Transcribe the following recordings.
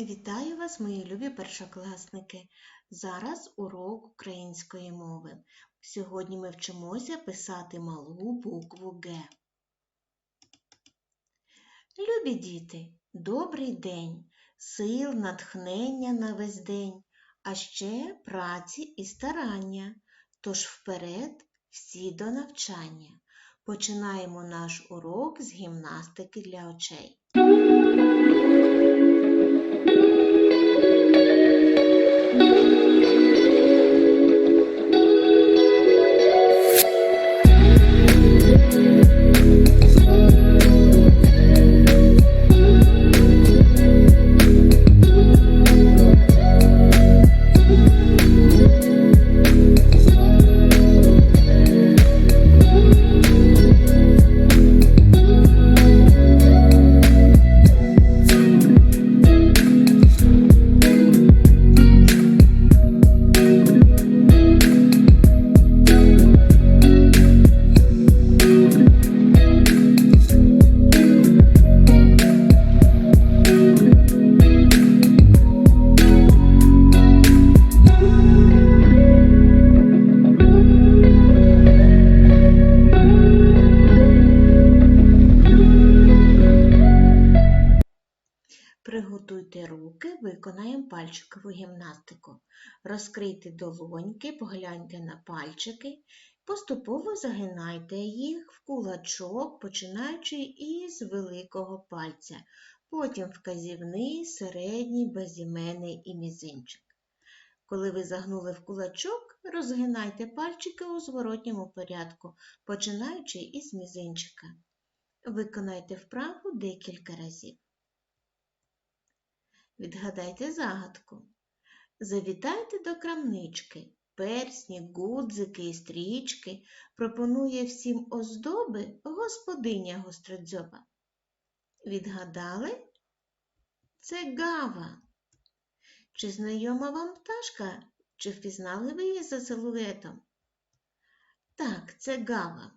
Вітаю вас, мої любі першокласники! Зараз урок української мови. Сьогодні ми вчимося писати малу букву Г. Любі діти, добрий день, сил, натхнення на весь день, а ще праці і старання. Тож вперед всі до навчання. Починаємо наш урок з гімнастики для очей. Приготуйте руки, виконаємо пальчикову гімнастику. Розкрийте долоньки, погляньте на пальчики, поступово загинайте їх в кулачок, починаючи із великого пальця, потім вказівний, середній, безіменний і мізинчик. Коли ви загнули в кулачок, розгинайте пальчики у зворотньому порядку, починаючи із мізинчика. Виконайте вправу декілька разів. Відгадайте загадку. Завітайте до крамнички. Персні, гудзики і стрічки пропонує всім оздоби господиня гостродзьоба. Відгадали? Це гава. Чи знайома вам пташка, чи впізнали ви її за силуетом? Так, це гава.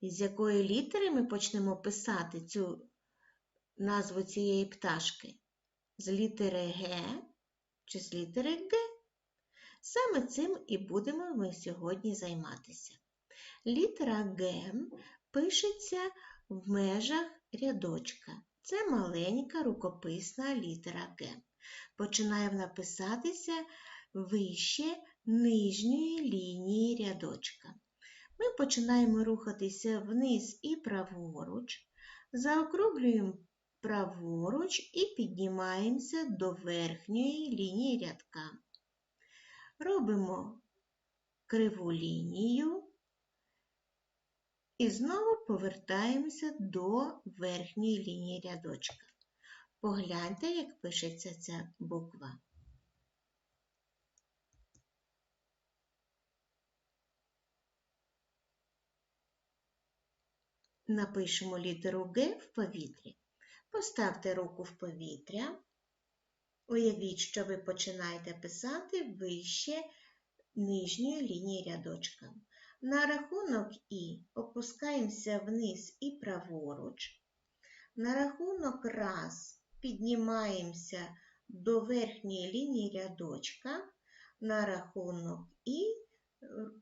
Із якої літери ми почнемо писати цю назву цієї пташки? З літери Г чи з літери Г. Саме цим і будемо ми сьогодні займатися. Літера Г пишеться в межах рядочка. Це маленька рукописна літера Г. Починає написатися вище нижньої лінії рядочка. Ми починаємо рухатися вниз і праворуч, заокруглюємо праворуч і піднімаємося до верхньої лінії рядка. Робимо криву лінію і знову повертаємося до верхньої лінії рядочка. Погляньте, як пишеться ця буква. Напишемо літеру Г в повітрі. Поставте руку в повітря. Уявіть, що ви починаєте писати вище нижньої лінії рядочка. На рахунок І опускаємося вниз і праворуч. На рахунок раз піднімаємося до верхньої лінії рядочка. На рахунок І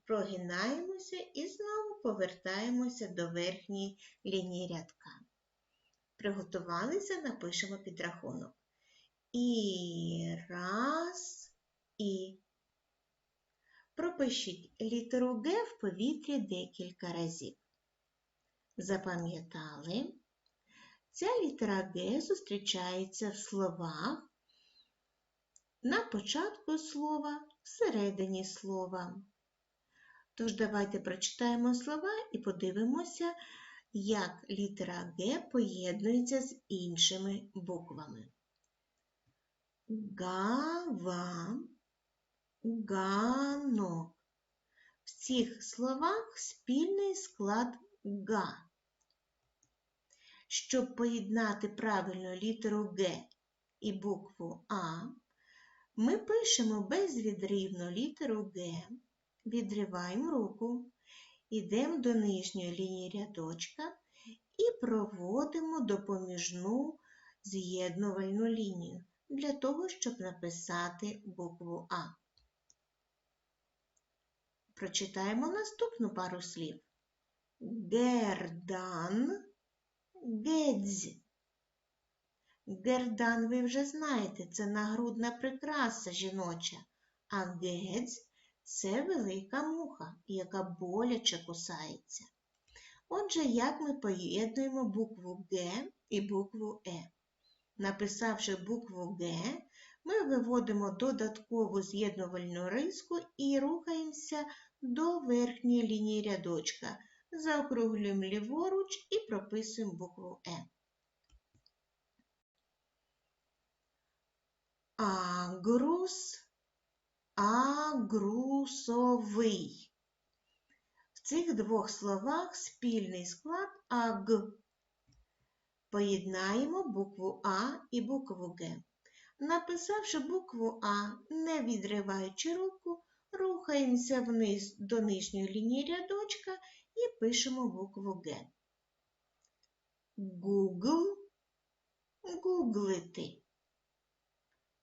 прогинаємося і знову повертаємося до верхньої лінії рядка. Приготувалися, напишемо підрахунок. І раз, і. Пропишіть літеру Г в повітрі декілька разів. Запам'ятали? Ця літера Г зустрічається в словах на початку слова, всередині слова. Тож давайте прочитаємо слова і подивимося, як літера Г поєднується з іншими буквами. Гава, ганок. В цих словах спільний склад га. Щоб поєднати правильну літеру Г і букву А, ми пишемо безвідривну літеру Г, відриваємо руку Йдемо до нижньої лінії рядочка і проводимо допоміжну з'єднувальну лінію. для того, щоб написати букву А. Прочитаємо наступну пару слів. Гердан, гедзь. Гердан ви вже знаєте, це нагрудна прикраса жіноча, а гедзь це велика муха, яка боляче кусається. Отже, як ми поєднуємо букву Г і букву Е? Написавши букву Г, ми виводимо додаткову з'єднувальну риску і рухаємося до верхньої лінії рядочка. Заокруглюємо ліворуч і прописуємо букву Е. Агрус, агрусовий. В цих двох словах спільний склад аг. Поєднаємо букву А і букву Г. Написавши букву А, не відриваючи руку, рухаємося вниз до нижньої лінії рядочка і пишемо букву Г. Google гуглити.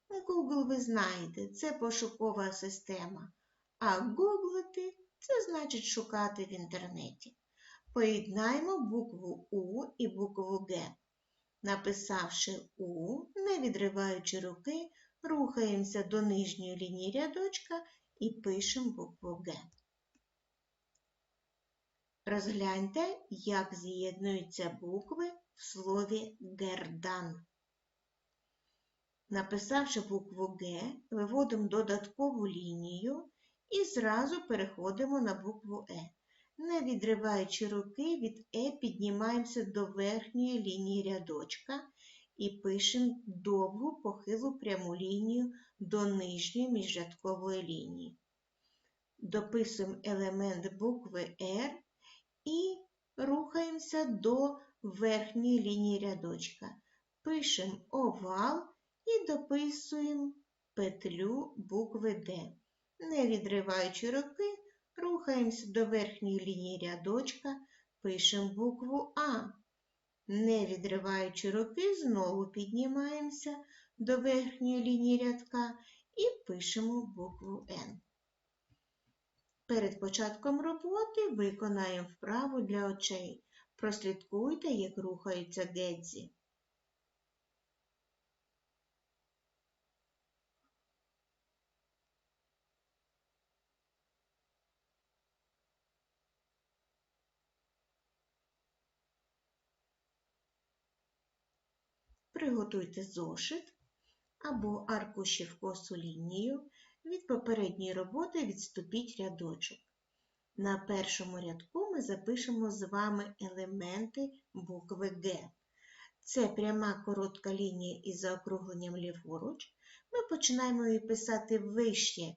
Google ви знаєте, це пошукова система, а гуглити це значить шукати в інтернеті. Поєднаємо букву У і букву Г. Написавши У, не відриваючи руки, рухаємося до нижньої лінії рядочка і пишемо букву Г. Розгляньте, як з'єднуються букви в слові гердан. Написавши букву Г, виводимо додаткову лінію і зразу переходимо на букву Е. Не відриваючи руки, від Е піднімаємося до верхньої лінії рядочка і пишемо довгу похилу пряму лінію до нижньої міжрядкової лінії. Дописуємо елемент букви R і рухаємося до верхньої лінії рядочка. Пишемо овал і дописуємо петлю букви Д. Не відриваючи руки, рухаємося до верхньої лінії рядочка, пишемо букву А. Не відриваючи руки, знову піднімаємося до верхньої лінії рядка і пишемо букву Н. Перед початком роботи виконаємо вправу для очей. Прослідкуйте, як рухаються гедзі. Приготуйте зошит або аркуші в косу лінію. Від попередньої роботи відступіть рядочок. На першому рядку ми запишемо з вами елементи букви Г. Це пряма коротка лінія із заокругленням ліворуч. Ми починаємо її писати вище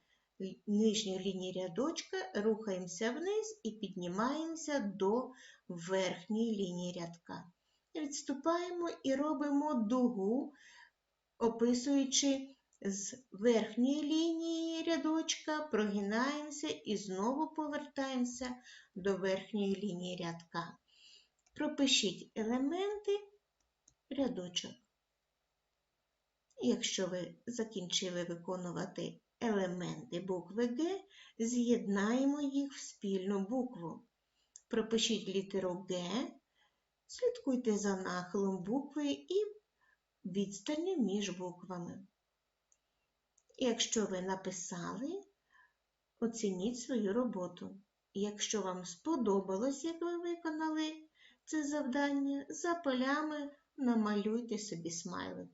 нижньої лінії рядочка, рухаємося вниз і піднімаємося до верхньої лінії рядка. Відступаємо і робимо дугу, описуючи з верхньої лінії рядочка, прогинаємося і знову повертаємося до верхньої лінії рядка. Пропишіть елементи рядочок. Якщо ви закінчили виконувати елементи букви Г, з'єднаємо їх в спільну букву. Пропишіть літеру Г, слідкуйте за нахилом букви і відстанню між буквами. Якщо ви написали, оцініть свою роботу. Якщо вам сподобалось, як ви виконали це завдання, за полями намалюйте собі смайлик.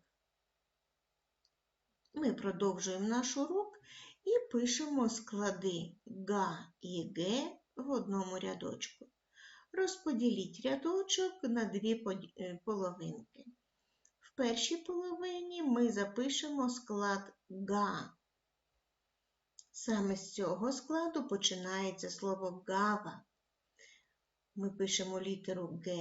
Ми продовжуємо наш урок і пишемо склади га і г в одному рядочку. Розподіліть рядочок на дві е, половинки. В першій половині ми запишемо склад га. Саме з цього складу починається слово гава. Ми пишемо літеру Г.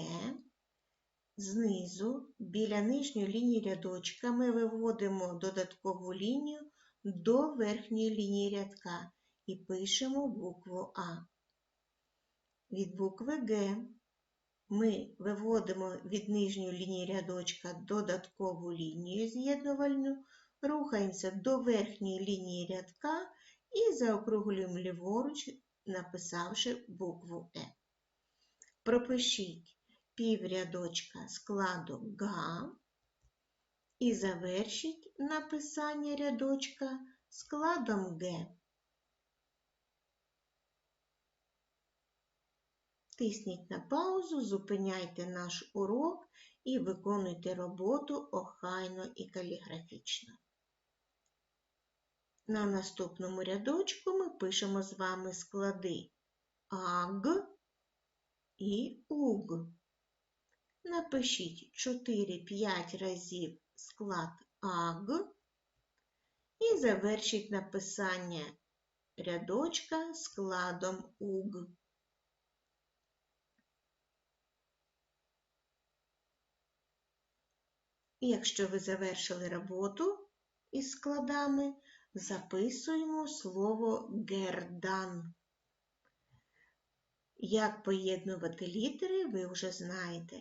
Знизу, біля нижньої лінії рядочка, ми виводимо додаткову лінію до верхньої лінії рядка і пишемо букву А. Від букви Г ми виводимо від нижньої лінії рядочка додаткову лінію з'єднувальну рухаємося до верхньої лінії рядка і заокруглюємо ліворуч, написавши букву Е. Пропишіть піврядочка складу га і завершіть написання рядочка складом Г. Тисніть на паузу, зупиняйте наш урок і виконуйте роботу охайно і каліграфічно. На наступному рядочку ми пишемо з вами склади АГ і УГ. Напишіть 4-5 разів склад АГ і завершіть написання рядочка складом УГ. Якщо ви завершили роботу із складами, записуємо слово гердан. Як поєднувати літери, ви вже знаєте,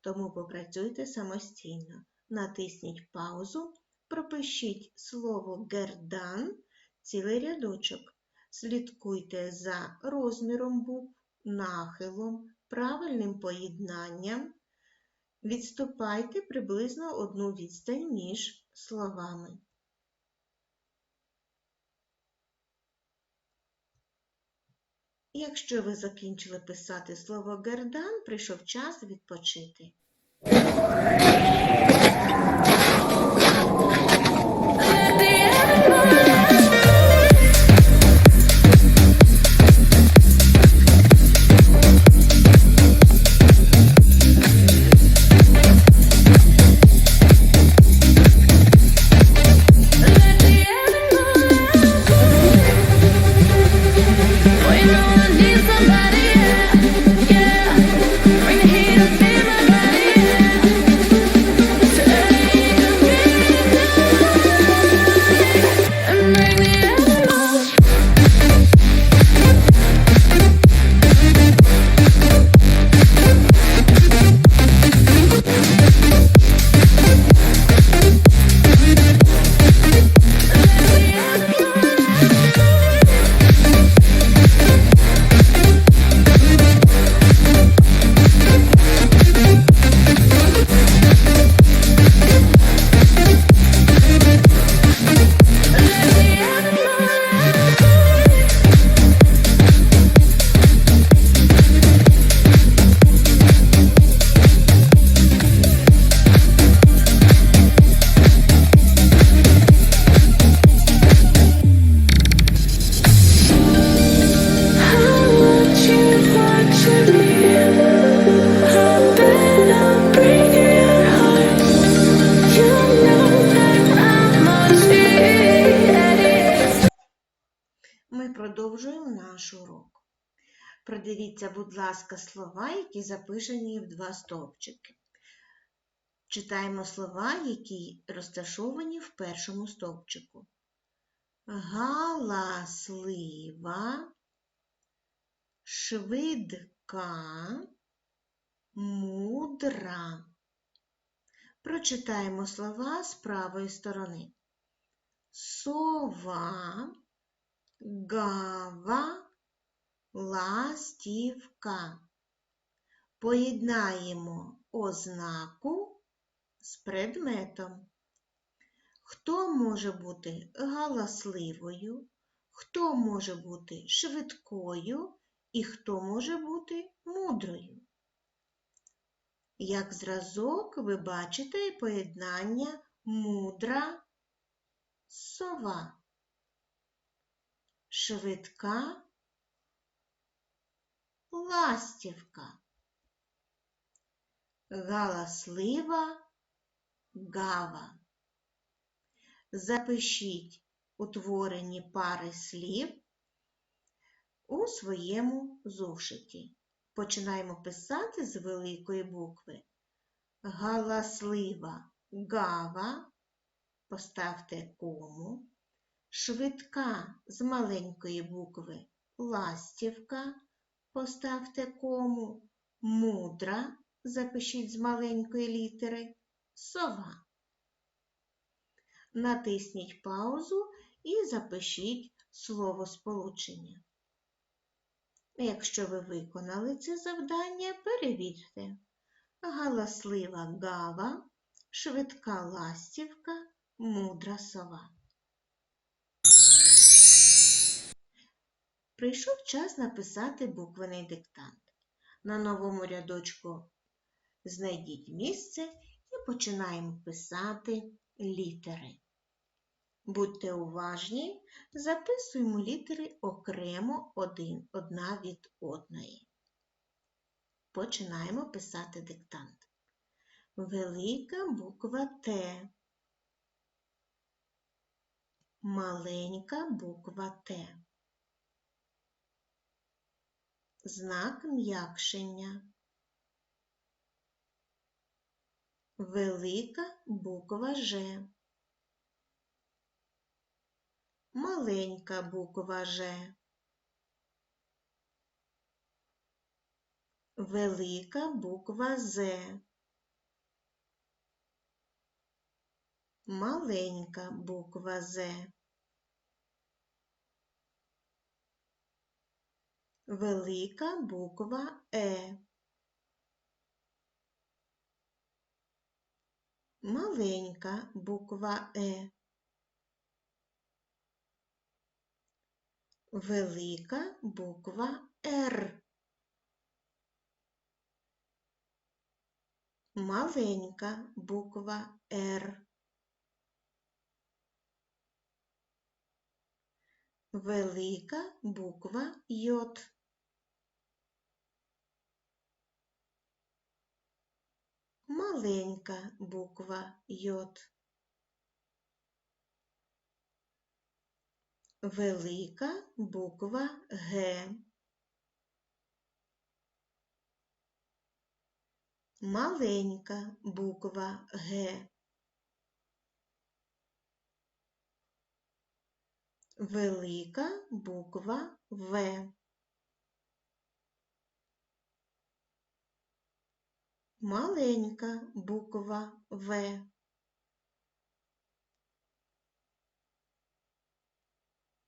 тому попрацюйте самостійно. Натисніть паузу, пропишіть слово гердан, цілий рядочок. Слідкуйте за розміром букв, нахилом, правильним поєднанням. Відступайте приблизно одну відстань між словами. Якщо ви закінчили писати слово гердан, прийшов час відпочити. Ми продовжуємо наш урок. Продивіться, будь ласка, слова, які запишені в два стовпчики. Читаємо слова, які розташовані в першому стовпчику. Галаслива, швидка, мудра. Прочитаємо слова з правої сторони. Сова, гава, ластівка. Поєднаємо ознаку з предметом. Хто може бути галасливою, хто може бути швидкою і хто може бути мудрою. Як зразок ви бачите поєднання мудра сова, швидка ластівка, галаслива гава. Запишіть утворені пари слів у своєму зошиті. Починаємо писати з великої букви. Галаслива гава. Поставте кому. Швидка з маленької букви ластівка. Поставте кому. Мудра. Запишіть з маленької літери сова. Натисніть паузу і запишіть словосполучення. Якщо ви виконали це завдання, перевірте. Галаслива гава, швидка ластівка, мудра сова. Прийшов час написати буквений диктант. На новому рядочку знайдіть місце і починаємо писати літери. Будьте уважні, записуємо літери окремо один, одна від одної. Починаємо писати диктант. Велика буква Т. Маленька буква Т. Знак м'якшення. Велика буква Ж. Маленька буква Ж. Велика буква З. Маленька буква З. Велика буква Е. Маленька буква Е. Велика буква Р. Маленька буква Р. Велика буква Й. Маленька буква Й. Велика буква Г. Маленька буква Г. Велика буква В. Маленька буква В.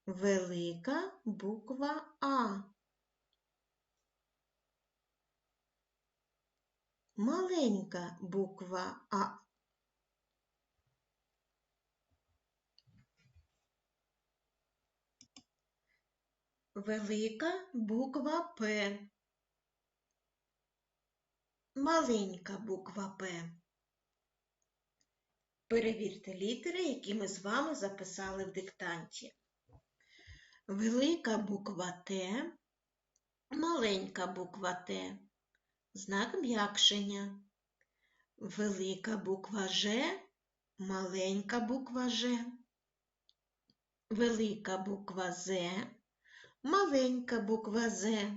Велика буква А. Маленька буква А. Велика буква П. Маленька буква П. Перевірте літери, які ми з вами записали в диктанті. Велика буква Т, маленька буква Т, знак м'якшення. Велика буква Ж, маленька буква Ж. Велика буква З, маленька буква З.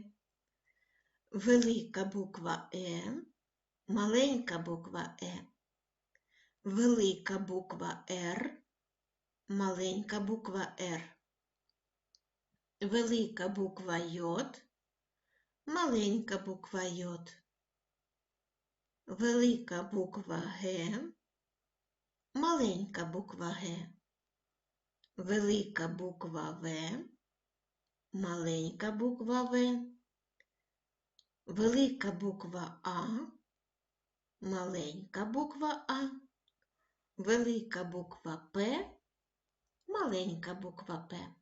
Велика буква Е, маленька буква Е. Велика буква Р, маленька буква Р. Велика буква Й, маленька буква Й. Велика буква Г, маленька буква Г. Велика буква В, маленька буква В. Велика буква А, маленька буква А. Велика буква П, маленька буква П.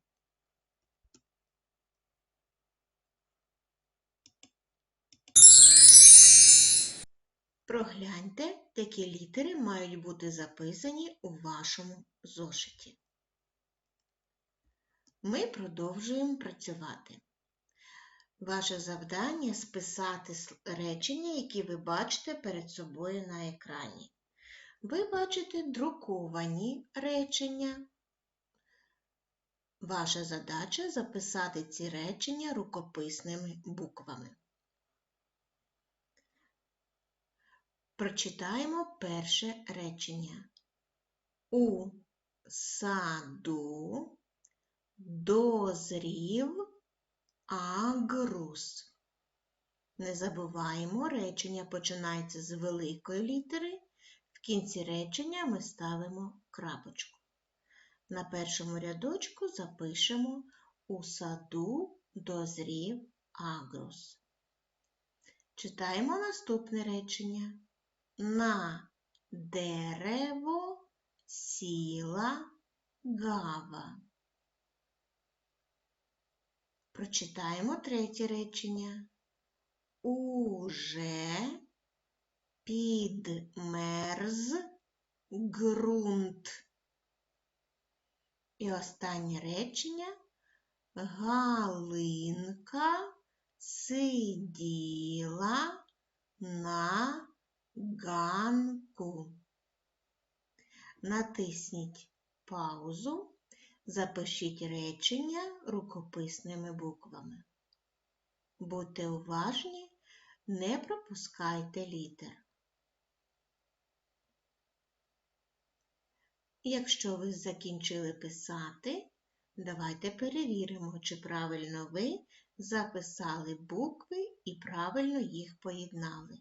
Прогляньте, які літери мають бути записані у вашому зошиті. Ми продовжуємо працювати. Ваше завдання списати речення, які ви бачите перед собою на екрані. Ви бачите друковані речення. Ваша задача записати ці речення рукописними буквами. Прочитаємо перше речення. У саду дозрів агрус. Не забуваємо, речення починається з великої літери. В кінці речення ми ставимо крапочку. На першому рядочку запишемо У саду дозрів агрус. Читаємо наступне речення. На дерево сіла гава. Прочитаємо третє речення. Уже підмерз ґрунт. І останнє речення. Галинка сиділа на ганку. Натисніть паузу, запишіть речення рукописними буквами. Будьте уважні, не пропускайте літер. Якщо ви закінчили писати, давайте перевіримо, чи правильно ви записали букви і правильно їх поєднали.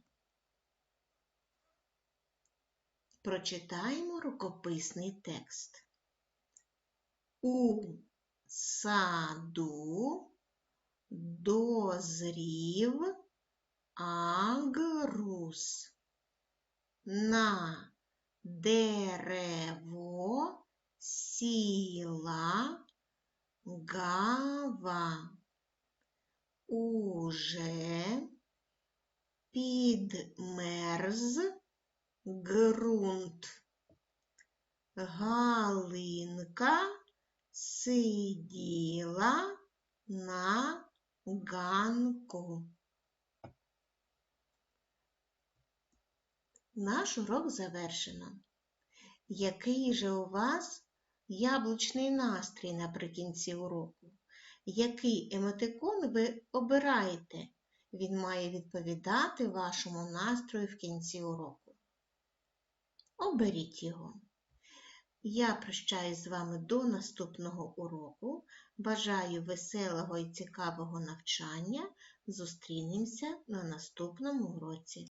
Прочитаємо рукописний текст. У саду дозрів агрус. На дерево сіла гава. Уже підмерз ґрунт. Галинка сиділа на ганку. Наш урок завершено. Який же у вас яблучний настрій наприкінці уроку? Який емотикон ви обираєте? Він має відповідати вашому настрою в кінці уроку. Оберіть його. Я прощаюсь з вами до наступного уроку. Бажаю веселого і цікавого навчання. Зустрінемося на наступному уроці.